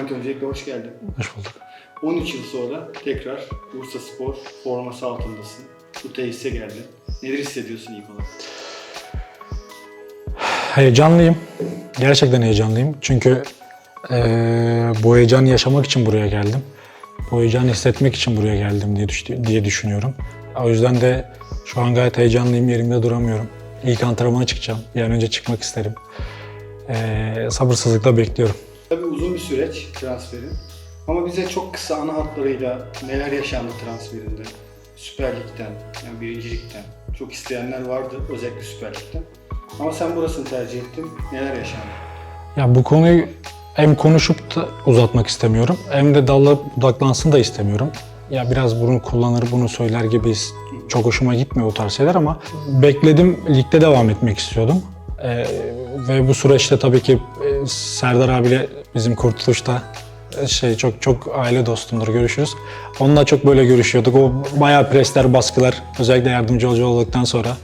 Ahmet öncelikle hoş geldin. Hoş bulduk. 13 yıl sonra tekrar Bursa Spor forması altındasın. Bu tesise geldin. Neler hissediyorsun ilk olarak? Heyecanlıyım. Gerçekten heyecanlıyım. Çünkü eee, bu heyecanı yaşamak için buraya geldim. Bu heyecanı hissetmek için buraya geldim diye, düş- diye düşünüyorum. O yüzden de şu an gayet heyecanlıyım. Yerimde duramıyorum. İlk antrenmana çıkacağım. Bir an önce çıkmak isterim. Eee, sabırsızlıkla bekliyorum. Tabii uzun bir süreç transferin. Ama bize çok kısa ana hatlarıyla neler yaşandı transferinde? Süper Lig'den, yani birincilikten. Çok isteyenler vardı özellikle Süper Lig'den. Ama sen burasını tercih ettin. Neler yaşandı? Ya bu konuyu hem konuşup da uzatmak istemiyorum hem de dallanıp budaklansın da istemiyorum. Ya biraz bunu kullanır, bunu söyler gibi çok hoşuma gitmiyor o tarz şeyler ama bekledim, ligde devam etmek istiyordum. Ee, ve bu süreçte tabii ki e, Serdar abiyle bizim Kurtuluş'ta e, şey çok çok aile dostumdur, görüşürüz. Onunla çok böyle görüşüyorduk. O bayağı presler, baskılar özellikle yardımcı hoca olduktan sonra.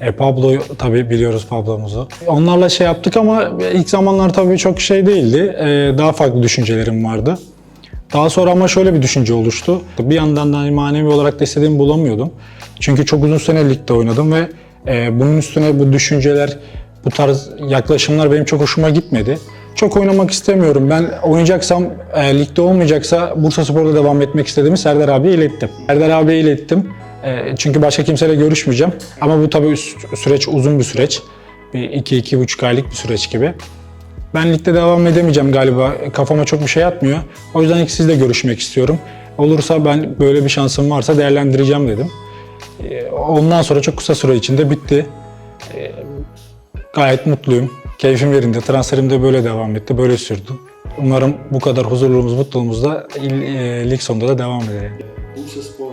E, Pablo tabii biliyoruz Pablo'muzu. Onlarla şey yaptık ama ilk zamanlar tabii çok şey değildi. E, daha farklı düşüncelerim vardı. Daha sonra ama şöyle bir düşünce oluştu. Bir yandan da hani manevi olarak da istediğimi bulamıyordum. Çünkü çok uzun sene ligde oynadım ve e, bunun üstüne bu düşünceler, bu tarz yaklaşımlar benim çok hoşuma gitmedi. Çok oynamak istemiyorum. Ben oynayacaksam, e, ligde olmayacaksa Bursa Spor'da devam etmek istediğimi Serdar abiye ilettim. Serdar abiye ilettim. E, çünkü başka kimseyle görüşmeyeceğim. Ama bu tabii sü- süreç uzun bir süreç. Bir iki, iki buçuk aylık bir süreç gibi. Ben ligde devam edemeyeceğim galiba. Kafama çok bir şey yatmıyor. O yüzden ilk sizle görüşmek istiyorum. Olursa ben böyle bir şansım varsa değerlendireceğim dedim. Ee, Ondan sonra çok kısa süre içinde bitti. Gayet mutluyum. Keyfim yerinde. Transferim de böyle devam etti. Böyle sürdü. Umarım bu kadar huzurluğumuz, mutluluğumuz da il- e, lig sonunda da devam eder. Bursa Spor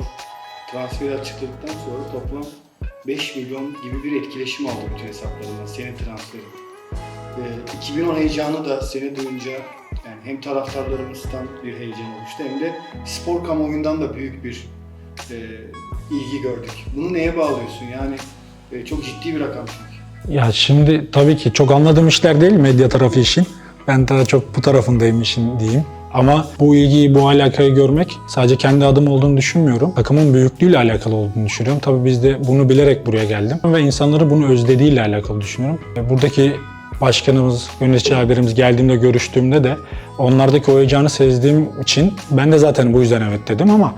transferi açıkladıktan sonra toplam 5 milyon gibi bir etkileşim aldı bütün hesaplarından senin transferin. Ve 2010 heyecanı da seni duyunca yani hem taraftarlarımızdan bir heyecan oluştu hem de spor kamuoyundan da büyük bir e, ilgi gördük. Bunu neye bağlıyorsun? Yani e, çok ciddi bir rakam çünkü. Ya şimdi tabii ki çok anladığım işler değil medya tarafı işin. Ben daha çok bu tarafındayım işin diyeyim. Ama bu ilgiyi, bu alakayı görmek sadece kendi adım olduğunu düşünmüyorum. Takımın büyüklüğüyle alakalı olduğunu düşünüyorum. Tabii biz de bunu bilerek buraya geldim. Ve insanları bunu özlediğiyle alakalı düşünüyorum. Ve Buradaki başkanımız, yönetici abilerimiz geldiğimde görüştüğümde de onlardaki o heyecanı sezdiğim için ben de zaten bu yüzden evet dedim ama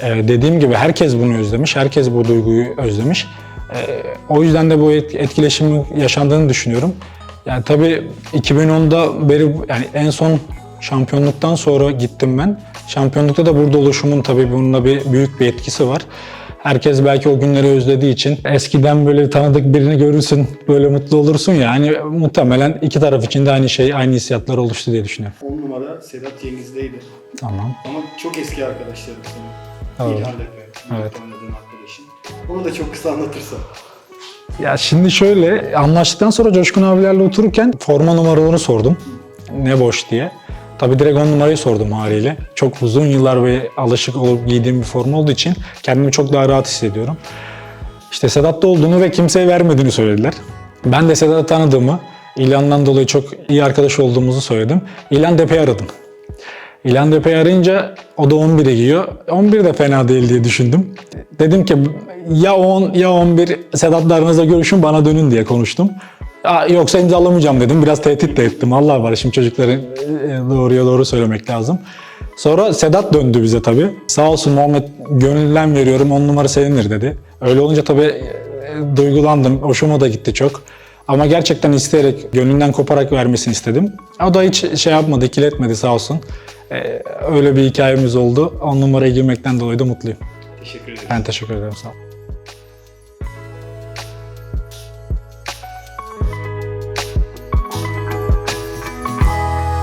e, dediğim gibi herkes bunu özlemiş, herkes bu duyguyu özlemiş. E, o yüzden de bu et- etkileşimin yaşandığını düşünüyorum. Yani tabii 2010'da beri yani en son şampiyonluktan sonra gittim ben. Şampiyonlukta da burada oluşumun tabii bununla bir büyük bir etkisi var. Herkes belki o günleri özlediği için eskiden böyle tanıdık birini görürsün, böyle mutlu olursun ya. Hani muhtemelen iki taraf için de aynı şey, aynı hissiyatlar oluştu diye düşünüyorum. 10 numara Sedat Yengiz'deydi. Tamam. Ama çok eski arkadaşlarım senin. Evet. İlhan Lepe, Evet. Onu da çok kısa anlatırsan. Ya şimdi şöyle anlaştıktan sonra Coşkun abilerle otururken forma numaralarını sordum. Ne boş diye. Tabii direkt on numarayı sordum haliyle. Çok uzun yıllar ve alışık olup giydiğim bir forma olduğu için kendimi çok daha rahat hissediyorum. İşte Sedat'ta olduğunu ve kimseye vermediğini söylediler. Ben de Sedat'ı tanıdığımı, İlhan'dan dolayı çok iyi arkadaş olduğumuzu söyledim. İlhan Depe'yi aradım. İlhan Depe'yi arayınca o da 11'e giyiyor. 11 de fena değil diye düşündüm. Dedim ki ya 10 ya 11 Sedat'la aranızda görüşün bana dönün diye konuştum. Aa, yoksa imzalamayacağım dedim. Biraz tehdit de ettim. Allah var şimdi çocukların e, doğruya doğru söylemek lazım. Sonra Sedat döndü bize tabii. Sağ olsun Muhammed gönülden veriyorum 10 numara senindir dedi. Öyle olunca tabii e, duygulandım. Hoşuma da gitti çok. Ama gerçekten isteyerek, gönlünden koparak vermesini istedim. O da hiç şey yapmadı, ikiletmedi sağ olsun. Ee, öyle bir hikayemiz oldu. On numaraya girmekten dolayı da mutluyum. Teşekkür ederim. Ben teşekkür ederim sağ ol.